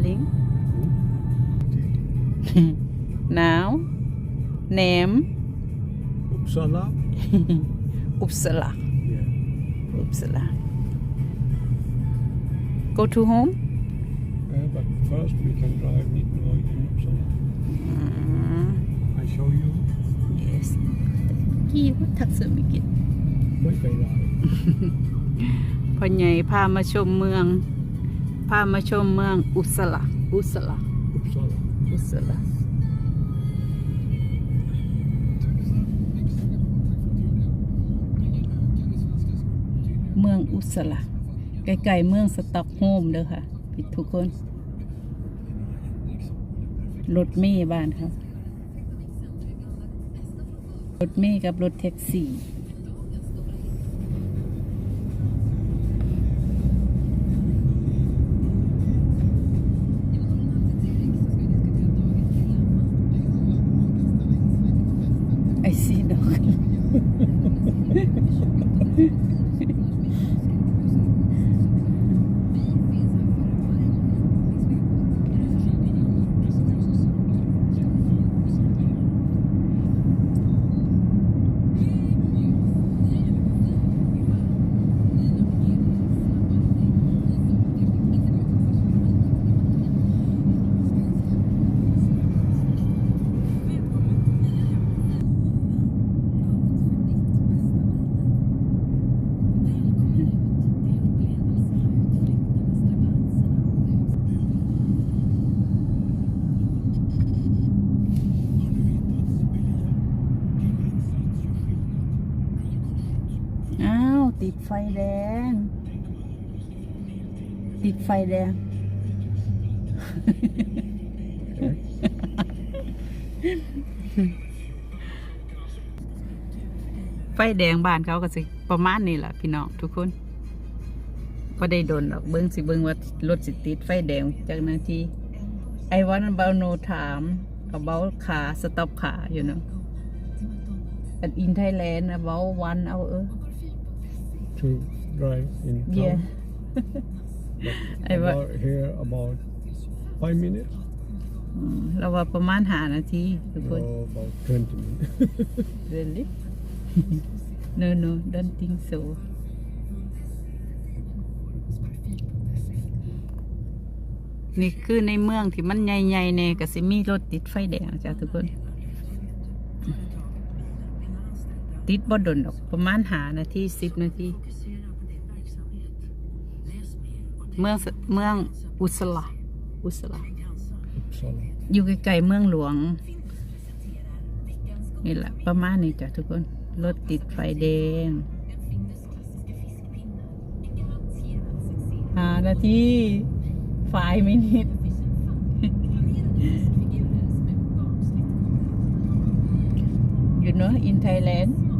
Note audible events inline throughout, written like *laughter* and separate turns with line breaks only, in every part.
darling *laughs* now name
Uppsala. *laughs*
Uppsala
Yeah.
Uppsala go to home
Uh, but first we can drive Nittenborg in Uppsala. I show you.
yes thank you ทักษมิกิต
ไม่เคยได้
พ่อใหญ่พามาชมเมือง *laughs* พามาชมเมืองอุสละอุสละ
Uppsala.
อุสละเมืองอุสละใกล้ๆเมืองสต็อกโฮล์มเด้อค่ะพี่ทุกคนรถเมย์บ้านเขารถเมย์กับรถแท็กซี่ dude. ติดไฟแดง ติดไฟแดง ไฟแดงบ้านเขาก็สิประมาณนี้แหละพี่น้องทุกคนก็ได้โดนดอกเบิ้งสิเบิ้งว่ารถสิติดไฟแดงจากนาทีไอวันเบาโนถามกับเบาขาสต็อปขาอยู่เนาะอันอินไทยแลนด์เบาวันเอาเออ
To drive in town.
Yeah. I wa-
About here about five minutes.
อืมเราว่าประมาณหานาทีทุกคน
No, about twenty minutes.
really no no don't think so นี่คือในเมืองที่มันใหญ่ๆเนี่ยก็สิมีรถติดไฟแดงจ้ะทุกคน ติดบ่ดนดอกประมาณหานาทีสิบนาทีเมืองสเมืองอุสลาอุสลา
Uppsala.
อยู่ใกล้ๆเมืองหลวง นี่แหละประมาณนี้จ้ะทุกคน รถติดไฟแดงหานาทีไฟมินิท you know in Thailand eh,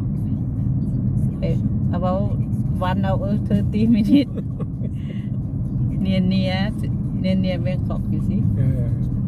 about one hour 30 minutes near near near near Bangkok you see
Yeah, yeah. Yeah.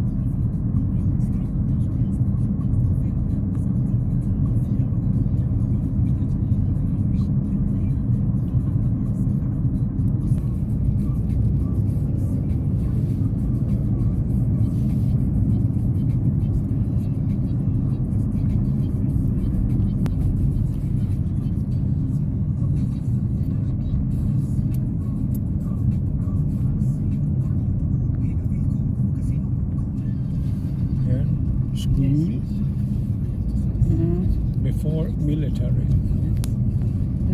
military.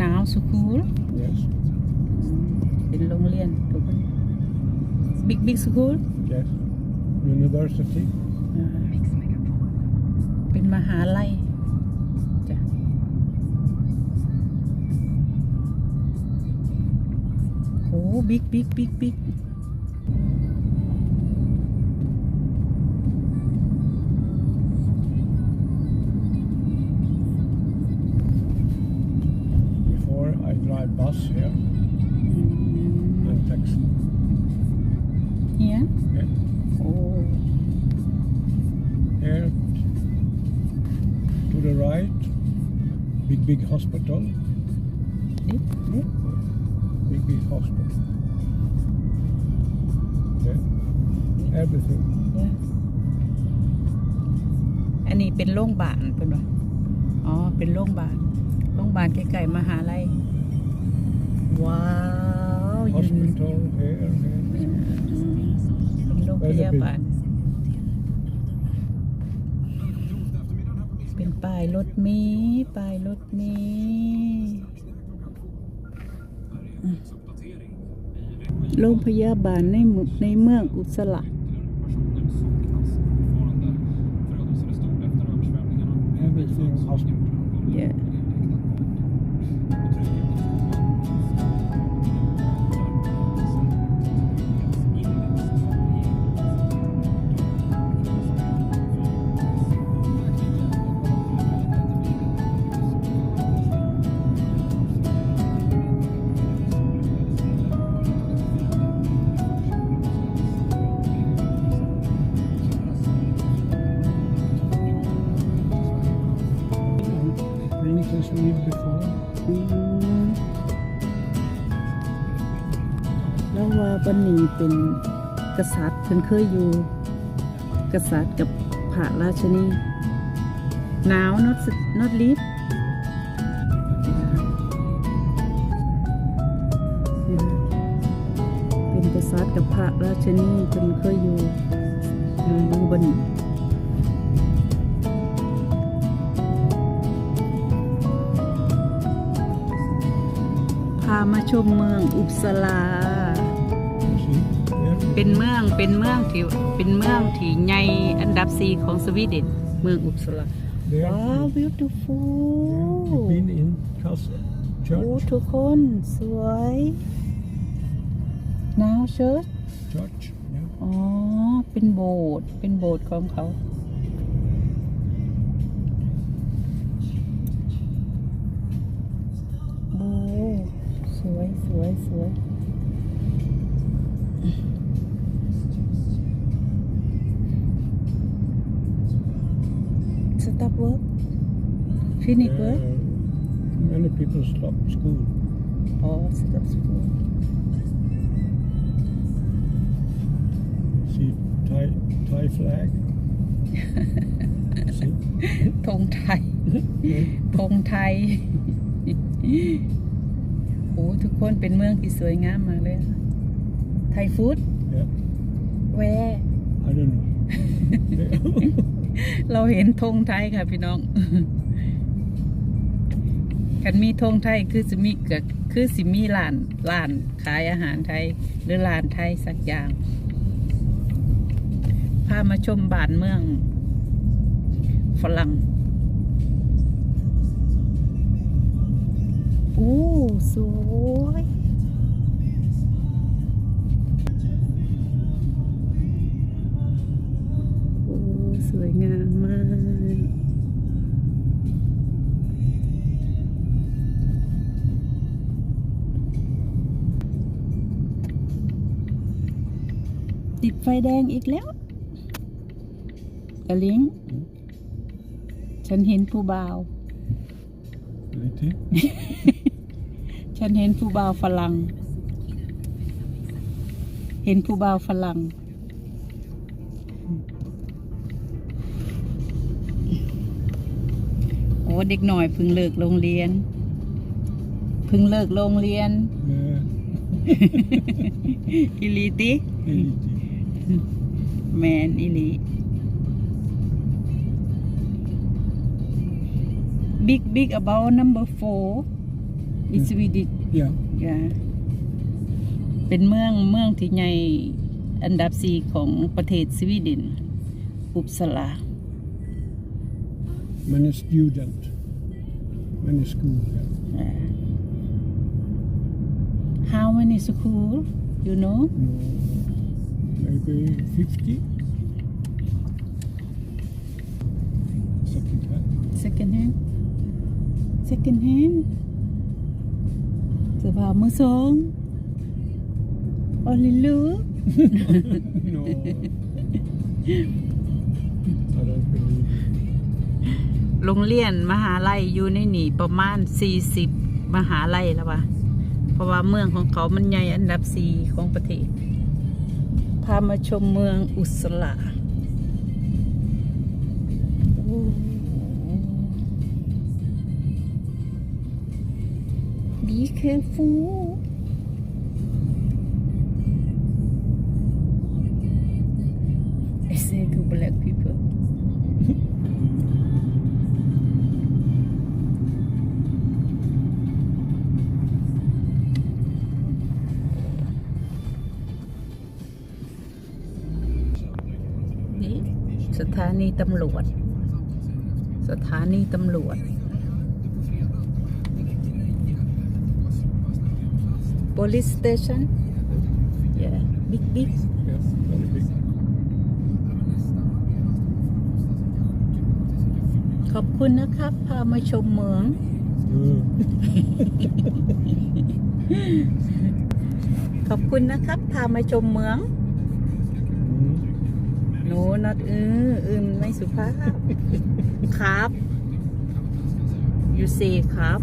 now school
Yes.
เป็นโรงเรียนทุกคน big big school
Yes. University.
อ่าเป็นมหาลัยจ้ะโอ้บิ๊กบิ๊ก
big big hospital.
ดิดิ
Big big hospital. Yeah.
นี่
everything.
อันนี้เป็นโรงพยาบาลเป็นว่าอ๋อ เป็นโรงพยาบาล โรงพยาบาลใกล้ๆมหาลัย ว้าวอยืน
Hospital here, here.
เป็นโรงพยาบาล เป้ายรถเมล์ป้ายรถเมล์โรงพยาบาลในในเมืองอุสละ
เย
อะ เป็นกษัตริย์เพิ่นเคยอยู่ กษัตริย์กับพระราชนีหนาว not not live เป็นกษัตริย์กับพระราชนีเพิ่นเคยอยู่อยู่อยู่บนพามาชมเมืองอุปสลา เป็นเมืองเป็นเมืองที่เป็นเมืองที่ใหญ่อันดับสี่ของสวีเดนเมืองอุปสลา
There.
ว้าว beautiful
You've been in castle,
โอ้
church,
ทุกคนสวย now church
church. Yeah.
อ๋อ เป็นโบสถ์เป็นโบสถ์ของเขา โอ้ สวยสวยสวย Stop work Finish
Uh,
work
many people stop school.
อ๋อ Stop school
See Thai Thai flag. See?
ธงไทย ธงไทย โอ้ทุกคนเป็นเมืองที่สวยงามมากเลยอะไทยฟู้ด
Yeah.
แว
I don't know.
เราเห็นธงไทยค่ะพี่น้องกันมีธงไทยคือสิมีก็คือสิมีร้านร้านขายอาหารไทย หรือร้านไทยสักอย่าง พามาชมบ้านเมือง ฝรั่งโอ้สวย สวยงามมากติดไฟแดงอีกแล้วกะลิง ฉันเห็นผู้บ่าว
Little.
ฉันเห็นผู้บ่าวฝรั่ง เห็นผู้บ่าวฝรั่ง เด็กหน่อยเพิ่งเลิกโรงเรียนเพิ่งเลิกโรงเรียน
Yeah.
อิลีติ
Little.
แมนอิลี big big about number four in Sweden
Yeah.
อย่าเป็นเมืองเมืองที่ใหญ่อันดับสี่ของประเทศสวีเดนอุปสลา
Many student. Many school. Yeah.
How many school you know
No, maybe 50. Second hand.
second hand second hand เสื้อผ้ามือสองออลิลู
no.
โรงเรียนมหาลัยอยู่ในหนีประมาณ 40 มหาลัยแล้ววะเพราะว่าเมืองของเขามันใหญ่อันดับสี่ของประเทศ พามาชมเมืองอุสละโอ้ Be careful สถานีตำรวจ สถานีตำรวจ police station yeah big big
Yes, very big.
ขอบคุณนะครับ พามาชมเมือง
Mm.
ขอบคุณนะครับ พามาชมเมือง
Mm.
หนู not อืออืมไม่สุภาพครับ you say ครับ